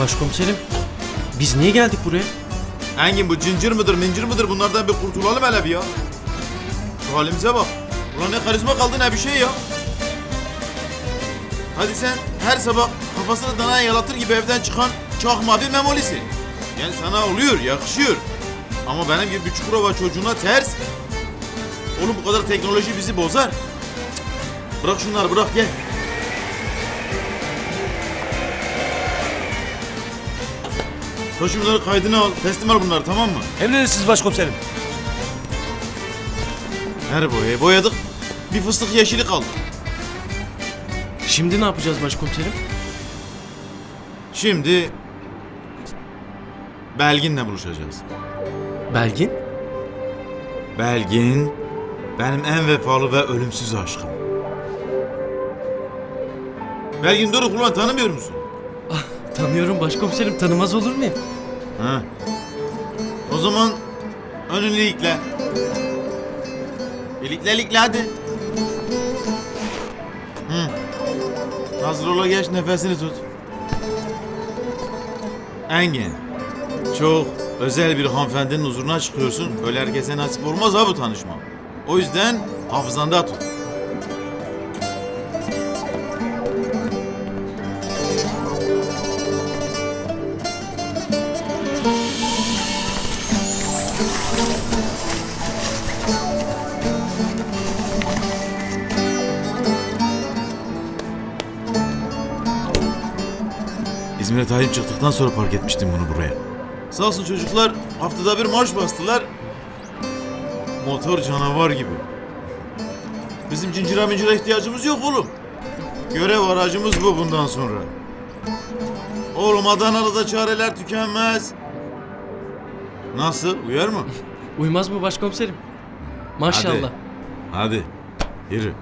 Başkomiserim biz niye geldik buraya? Engin bu cincir mıdır mincir mıdır bunlardan bir kurtulalım hele bir ya. Şu halimize bak. Ulan ne karizma kaldı ne bir şey ya. Hadi sen her sabah kafasını danaya yalatır gibi evden çıkan çakma bir memolisin. Yani sana oluyor, yakışıyor. Ama benim gibi bir Çukurova çocuğuna ters. Oğlum bu kadar teknoloji bizi bozar. Bırak şunları bırak gel. Şunları kaydını al. Teslim al bunları tamam mı? Emredersiniz başkomiserim. Her boyayı boyadık. Bir fıstık yeşili kaldı. Şimdi ne yapacağız başkomiserim? Şimdi Belgin'le buluşacağız. Belgin? Belgin benim en vefalı ve ölümsüz aşkım. Belgin Doruk ulan tanımıyor musun? Tanıyorum başkomiserim tanımaz olur muyum? Ha. O zaman önünü ilikle. İlikle ilikle hadi. Hı. Hazır ola geç nefesini tut. Engin. Çok özel bir hanımefendinin huzuruna çıkıyorsun. Öyle herkese nasip olmaz ha bu tanışma. O yüzden hafızanda tut. İzmir'e tayin çıktıktan sonra park etmiştim bunu buraya. Sağ olsun çocuklar haftada bir marş bastılar. Motor canavar gibi. Bizim cincire mincire ihtiyacımız yok oğlum. Görev aracımız bu bundan sonra. Oğlum Adana'da çareler tükenmez. Nasıl? Uyar mı? Uymaz mı başkomiserim? Maşallah. Hadi. Yürü.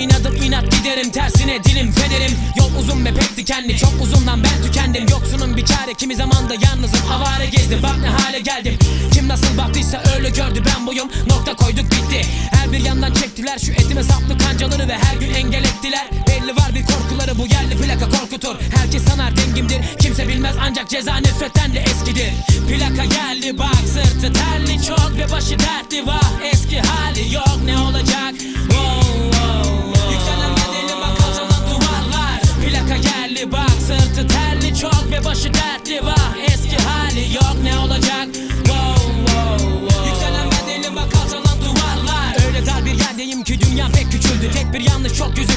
İnadım inat giderim tersine dilim federim. Yol uzun ve pek dikenli çok uzundan ben tükendim. Yoksunun bir çare kimi zaman da yalnızım. Avare gezdim Bak ne hale geldim. Kim nasıl baktıysa öyle gördü ben buyum. Nokta koyduk bitti. Her bir yandan çektiler şu etime saplı kancaları Ve her gün engel ettiler. Belli var bir korkuları bu yerli plaka korkutur. Herkes sanar dengimdir. Kimse bilmez ancak ceza nefretten de eskidir. Plaka geldi bak sırtı terli çok ve başı dertli var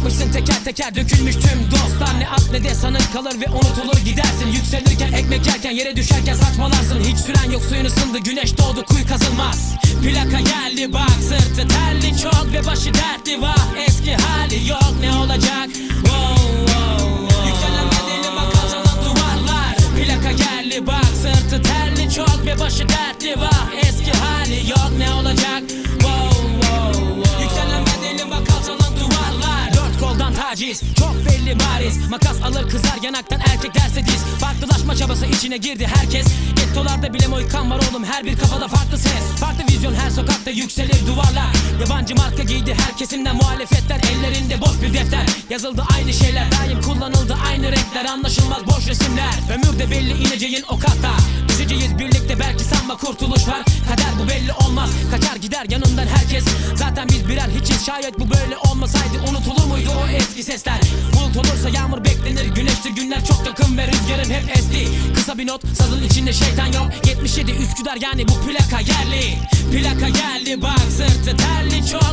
bakmışsın teker teker dökülmüş tüm dostlar. Ne at ne de sanık kalır ve unutulur gidersin. Yükselirken ekmek yerken yere düşerken saçmalarsın. Hiç süren yok suyun ısındı güneş doğdu kuyu kazılmaz. Plaka geldi bak sırtı terli çok ve başı dertli. Var Eski hali yok ne olacak? Wow, wow, wow. Yükselen bedeli bak alçalan duvarlar. Plaka geldi bak sırtı terli çok ve başı dertli. Var taciz Çok belli bariz. Makas alır kızar yanaktan erkek derse diz. Farklılaşma çabası içine girdi herkes. Gettolarda bile moykan var oğlum her bir kafada farklı ses. Farklı vizyon her sokakta yükselir duvarlar. Yabancı marka giydi her kesimden muhalefetler. Ellerinde boş bir defter. Yazıldı aynı şeyler daim kullanıldı aynı renkler. Anlaşılmaz boş resimler. Ömür de belli ineceğin o katta. Düşeceğiz birlikte belki sanma kurtuluş var. Kader bu belli olmaz. Kaçar gider yanından herkes. Zaten biz birer hiçiz. Şayet bu böyle olmasaydı Unutulur muydu sesler. Bulut olursa yağmur beklenir. Güneştir günler çok yakın ve rüzgarın hep esti. Kısa bir not sazın içinde şeytan yok. 77 Üsküdar yani bu plaka yerli. Plaka geldi bak sırtı terli çok